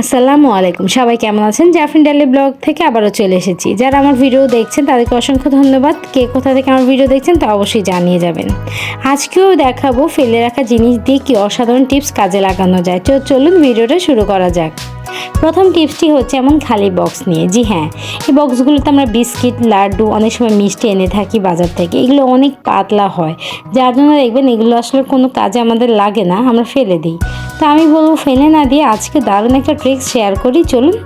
আসসালামু আলাইকুম। সবাই কেমন আছেন? জাফরিন ডেলি ব্লগ থেকে আবারও চলে এসেছি। যারা আমার ভিডিও দেখছেন, তাদেরকে অসংখ্য ধন্যবাদ। কে কোথা থেকে আমার ভিডিও দেখছেন, তা অবশ্যই জানিয়ে যাবেন। আজকেও দেখাবো ফেলে রাখা জিনিস দিয়ে কি অসাধারণ টিপস কাজে লাগানো যায়। তো চলুন ভিডিওটা শুরু করা যাক। প্রথম টিপসটি হচ্ছে এমন খালি বক্স নিয়ে। জি হ্যাঁ এই বক্সগুলোতে আমরা বিস্কিট, লাড্ডু, অনেক সময় মিষ্টি এনে থাকি বাজার থেকে। এগুলো অনেক পাতলা হয়। যার জন্য দেখবেন এগুলো আসলে কোনো কাজে আমাদের লাগে না, আমরা ফেলে দিই। তো আমি বলব, ফেলে না দিয়ে আজকে দারুণ একটা ট্রিক শেয়ার করি, চলুন।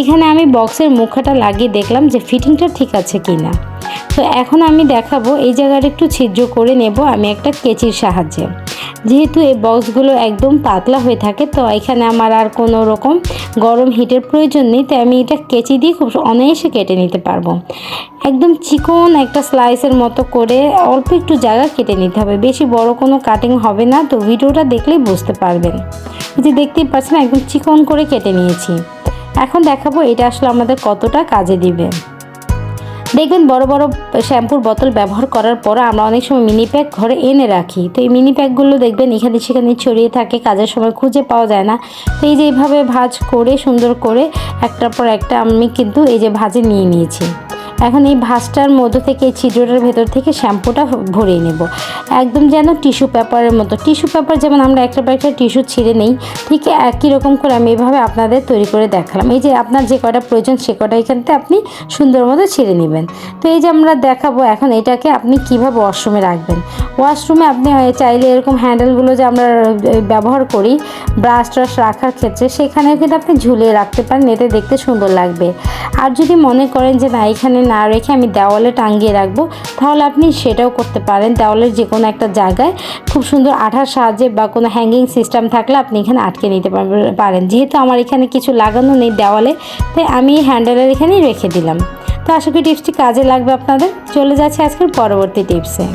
এখানে আমি বক্সের মুখাটা লাগিয়ে দেখলাম যে ফিটিংটা ঠিক আছে কি না তো এখন আমি দেখাবো, এই জায়গাটা একটু ছিদ্র করে নেব আমি একটা কেচির সাহায্যে। যেহেতু এই বক্সগুলো একদম পাতলা হয়ে থাকে, তো এখানে আমার আর কোনো রকম গরম হিটের প্রয়োজন নেই, তাই আমি এটা কেচি দিয়ে খুব অনায়াসে কেটে নিতে পারব। একদম চিকন একটা স্লাইসের মতো করে অল্প একটু জায়গা কেটে নিতে হবে, বেশি বড় কোনো কাটিং হবে না, তো ভিডিওটা দেখলেই বুঝতে পারবেন। যে দেখতেই পাচ্ছেন, একদম চিকন করে কেটে নিয়েছি। এখন দেখাবো এটা আসলে আমাদের কতটা কাজে দিবে। দেখবেন বড় বড় শ্যাম্পুর বোতল ব্যবহার করার পর আমরা অনেক সময় মিনি প্যাক ঘরে এনে রাখি। তো এই মিনি প্যাকগুলো দেখবেন এখানে সেখানে ছড়িয়ে থাকে, কাজের সময় খুঁজে পাওয়া যায় না। তো এই যে এইভাবে ভাজ করে, সুন্দর করে একটার পর একটা আমি কিন্তু এই যে ভাজে নিয়ে নিয়েছি। এখন এই ভাজটার মধ্য থেকে ছিদ্রটার ভেতর থেকে শ্যাম্পুটা ভরিয়ে নেব। একদম যেন টিস্যু পেপারের মতো। টিস্যু পেপার যেমন আমরা একটা পর একটা টিস্যু ছিঁড়ে নেই, ঠিক একই রকম করে আমি এভাবে আপনাদের তৈরি করে দেখালাম। এই যে আপনার যে কটা প্রয়োজন সে কটা এখানতে আপনি সুন্দর মতো ছিঁড়ে নেবেন। তো এই যে আমরা দেখাবো এখন এটাকে আপনি কীভাবে ওয়াশরুমে রাখবেন। ওয়াশরুমে আপনি চাইলে এরকম হ্যান্ডেলগুলো যে আমরা ব্যবহার করি, ব্রাশ ট্রাশ রাখার ক্ষেত্রে সেখানেও কিন্তু আপনি ঝুলিয়ে রাখতে পারেন, এতে দেখতে সুন্দর লাগবে। আর যদি মনে করেন যে না, এখানে না রেখে আমি দেওয়ালে টাঙিয়ে রাখব। তাহলে আপনি সেটাও করতে পারেন। দেওয়ালের যে কোনো একটা জায়গায় খুব সুন্দর আঠার সাহায্যে বা কোনো হ্যাঙ্গিং সিস্টেম থাকলে আপনি এখানে আটকে নিতে পারেন। যেহেতু আমার এখানে কিছু লাগানো নেই দেওয়ালে, তাই আমি হ্যান্ডেলের এখানেই রেখে দিলাম। তো আশা করি টিপসটি কাজে লাগবে আপনাদের। চলে যাচ্ছে আজকের পরবর্তী টিপসে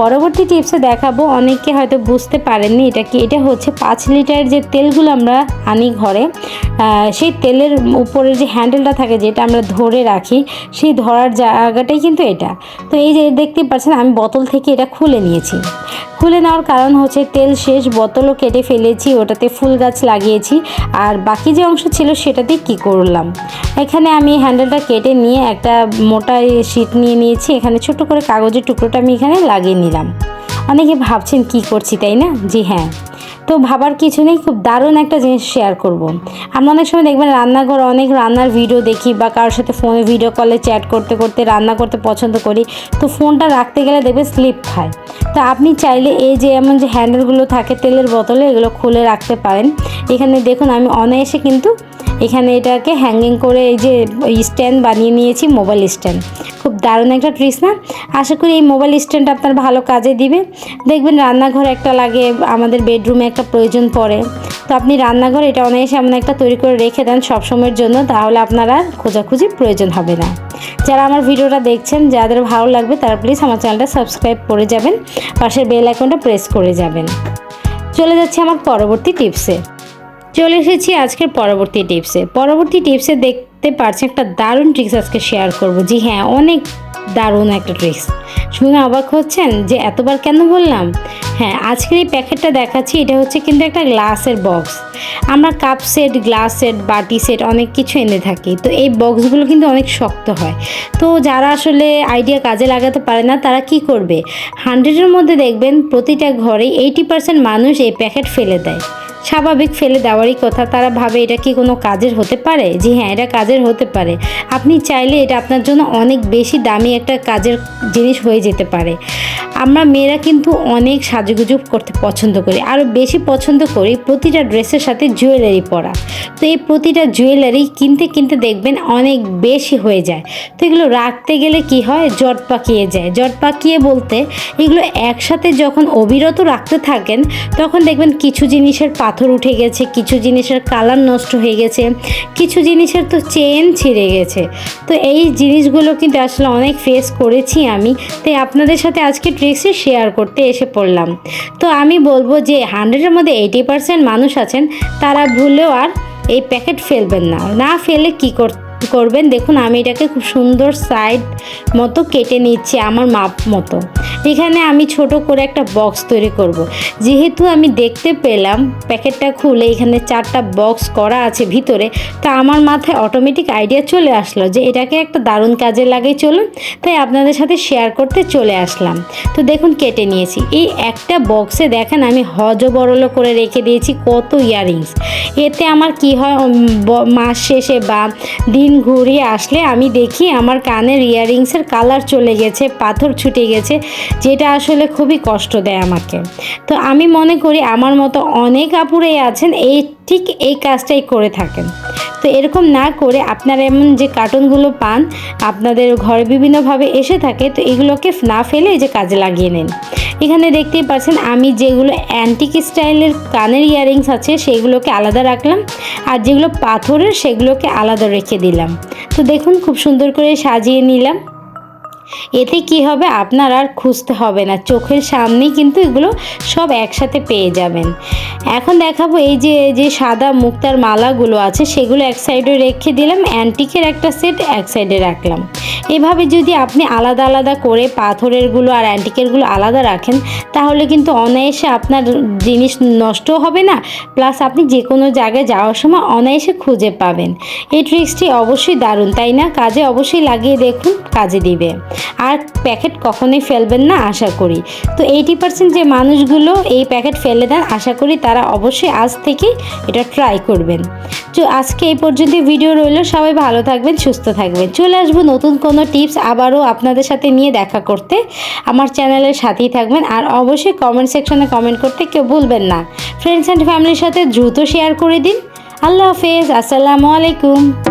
পরবর্তী টিপসে দেখাবো, অনেকে হয়তো বুঝতে পারেননি এটা কি, এটা হচ্ছে পাঁচ লিটার যে তেলগুলো আমরা আনি ঘরে সেই তেলের উপরে যে হ্যান্ডেলটা থাকে যেটা আমরা ধরে রাখি, সেই ধরার জায়গাটাই কিন্তু এটা। তো এই যে দেখতে পাচ্ছেন আমি বোতল থেকে এটা খুলে নিয়েছি। খুলে নেওয়ার কারণ হচ্ছে তেল শেষ, বোতলও কেটে ফেলেছি, ওটাতে ফুল গাছ লাগিয়েছি। আর বাকি যে অংশ ছিল সেটাতে কি করলাম? এখানে আমি হ্যান্ডেলটা কেটে নিয়ে একটা মোটা শীট নিয়ে নিয়েছি, এখানে ছোট করে কাগজের টুকরোটা আমি এখানে লাগিয়ে নিলাম। অনেকে ভাবছেন কি করছি, তাই না? জি হ্যাঁ। তো ভাবার কিছু নেই, খুব দারুণ একটা জিনিস শেয়ার করব। আমরা অনেক সময় দেখবেন রান্নাঘর, অনেক রান্নার ভিডিও দেখি বা কারোর সাথে ফোনে ভিডিও কলে চ্যাট করতে করতে, রান্না করতে পছন্দ করি। তো ফোনটা রাখতে গেলে দেখবে স্লিপ খায়। তো আপনি চাইলে এই যে এমন যে হ্যান্ডেলগুলো থাকে তেলের বোতলে, এগুলো খুলে রাখতে পারেন। এখানে দেখুন আমি অনায়াসে কিন্তু এখানে এটাকে হ্যাঙ্গিং করে এই যে স্ট্যান্ড বানিয়ে নিয়েছি মোবাইল স্ট্যান্ড খুব দারুণ একটা ট্রিস না? আশা করি এই মোবাইল স্ট্যান্ড আপনার ভালো কাজে দিবে। দেখবেন রান্নাঘরে একটা লাগে, আমাদের বেডরুমে একটা প্রয়োজন পড়ে। তো আপনি রান্নাঘর এটা অনায়াসে এমন একটা তৈরি করে রেখে দেন সবসময়ের জন্য, তাহলে আপনার খোঁজাখুঁজি প্রয়োজন হবে না। যারা আমার ভিডিওটা দেখছেন, যাদের ভালো লাগবে, তারা প্লিজ আমার চ্যানেলটা সাবস্ক্রাইব করে যাবেন। পাশের বেল আইকনটা প্রেস করে যাবেন। চলে যাচ্ছে আমার পরবর্তী টিপসে চলে এসেছি আজকের পরবর্তী টিপসে। পরবর্তী টিপসে দেখতে পারছি একটা দারুণ ট্রিক্স আজকে শেয়ার করব। জি হ্যাঁ অনেক দারুণ একটা ট্রিক্স শুনে অবাক হচ্ছেন যে এতবার কেন বললাম? হ্যাঁ আজকের এই প্যাকেটটা দেখাচ্ছি, এটা হচ্ছে কিন্তু একটা গ্লাসের বক্স আমরা কাপ সেট গ্লাস সেট বাটি সেট অনেক কিছু এনে থাকি। তো এই বক্সগুলো কিন্তু অনেক শক্ত হয়। তো যারা আসলে আইডিয়া কাজে লাগাতে পারে না, তারা কি করবে? হান্ড্রেডের মধ্যে দেখবেন প্রতিটা ঘরে এইটি পার্সেন্ট মানুষ এই প্যাকেট ফেলে দেয়। স্বাভাবিক ফেলে দেওয়ারই কথা। তারা ভাবে এটা কি কোনো কাজের হতে পারে? জি হ্যাঁ এটা কাজের হতে পারে। আপনি চাইলে এটা আপনার জন্য অনেক বেশি দামি একটা কাজের জিনিস হয়ে যেতে পারে। আমরা মেয়েরা কিন্তু অনেক সাজুগুজু করতে পছন্দ করি। আরও বেশি পছন্দ করি প্রতিটা ড্রেসের সাথে জুয়েলারি পরা। তো এই প্রতিটা জুয়েলারি কিনতে কিনতে দেখবেন অনেক বেশি হয়ে যায়। তো এগুলো রাখতে গেলে কি হয়? জট পাকিয়ে যায়। জট পাকিয়ে বলতে এগুলো একসাথে যখন অবিরত রাখতে থাকেন, তখন দেখবেন কিছু জিনিসের পাথর উঠে গেছে, কিছু জিনিসের কালার নষ্ট হয়ে গেছে, কিছু জিনিসের তো চেন ছিঁড়ে গেছে। তো এই জিনিসগুলো কিন্তু আসলে অনেক ফেস করেছি আমি। তাই আপনাদের সাথে আজকে ট্রিক্সে শেয়ার করতে এসে পড়লাম। তো আমি বলব যে হান্ড্রেডের মধ্যে এইটি পার্সেন্ট মানুষ আছেন, তারা ভুলেও আর এই প্যাকেট ফেলবেন না। না ফেলে কি করতে করবেন। দেখুন, আমি এটাকে খুব সুন্দর সাইড মতো কেটে নিচ্ছি আমার মাপ মতো। এখানে আমি ছোট করে একটা বক্স তৈরি করব। যেহেতু আমি দেখতে পেলাম, প্যাকেটটা খুলে এখানে চারটা বক্স করা আছে ভিতরে, তা আমার মাথায় অটোমেটিক আইডিয়া চলে আসলো যে এটাকে একটা দারুণ কাজে লাগাই চলুন। তাই আপনাদের সাথে শেয়ার করতে চলে আসলাম। তো দেখুন, কেটে নিয়েছি। এই একটা বক্সে দেখেন, আমি হজ বড়লো করে রেখে দিয়েছি কত ইয়াররিংস এতে আমার কি হয় মাস শেষে বা দিন ঘুরিয়ে আসলে আমি দেখি আমার কানের ইয়াররিংসের কালার চলে গেছে, পাথর ছুটে গেছে, যেটা আসলে খুবই কষ্ট দেয় আমাকে। তো আমি মনে করি আমার মতো অনেক আপুরাই আছেন এই ঠিক এই কাজটাই করে থাকেন। তো এরকম না করে আপনারা এমন যে কার্টুনগুলো পান, আপনাদের ঘরে বিভিন্নভাবে এসে থাকে, তো এগুলোকে না ফেলে এই যে কাজে লাগিয়ে নিন। এখানে দেখতেই পাচ্ছেন, আমি যেগুলো অ্যান্টিক স্টাইলের কানের ইয়াররিংস আছে, সেগুলোকে আলাদা রাখলাম। আর যেগুলো পাথরের, সেগুলোকে আলাদা রেখে দিলাম। তো দেখুন, খুব সুন্দর করে সাজিয়ে নিলাম। এতে কি হবে, আপনার আর খুঁজতে হবে না। চোখের সামনেই কিন্তু এগুলো সব একসাথে পেয়ে যাবেন। এখন দেখাবো এই যে যে সাদা মুক্তার মালাগুলো আছে, সেগুলো এক সাইডে রেখে দিলাম। অ্যান্টিকের একটা সেট এক সাইডে রাখলাম। এভাবে যদি আপনি আলাদা আলাদা করে পাথরেরগুলো আর অ্যান্টিকেরগুলো আলাদা রাখেন, তাহলে কিন্তু অনায়াসে আপনার জিনিস নষ্টও হবে না। প্লাস আপনি যে কোনো জায়গায় যাওয়ার সময় অনায়াসে খুঁজে পাবেন। এই ট্রিক্সটি অবশ্যই দারুণ, তাই না? কাজে অবশ্যই লাগিয়ে দেখুন, কাজে দিবে। আর প্যাকেট কখনোই ফেলবেন না, আশা করি। তো এইটি পার্সেন্ট যে মানুষগুলো এই প্যাকেট ফেলে দেন, আশা করি তারা অবশ্যই আজ থেকে এটা ট্রাই করবেন। তো আজকে এই পর্যন্ত ভিডিও রইল। সবাই ভালো থাকবেন, সুস্থ থাকবেন। চলে আসব নতুন কোনো টিপস আবারও আপনাদের সাথে নিয়ে দেখা করতে। আমার চ্যানেলের সাথেই থাকবেন আর অবশ্যই কমেন্ট সেকশনে কমেন্ট করতে কেউ ভুলবেন না। ফ্রেন্ডস অ্যান্ড ফ্যামিলির সাথে দ্রুত শেয়ার করে দিন। আল্লাহ হাফেজ। আসসালামু আলাইকুম।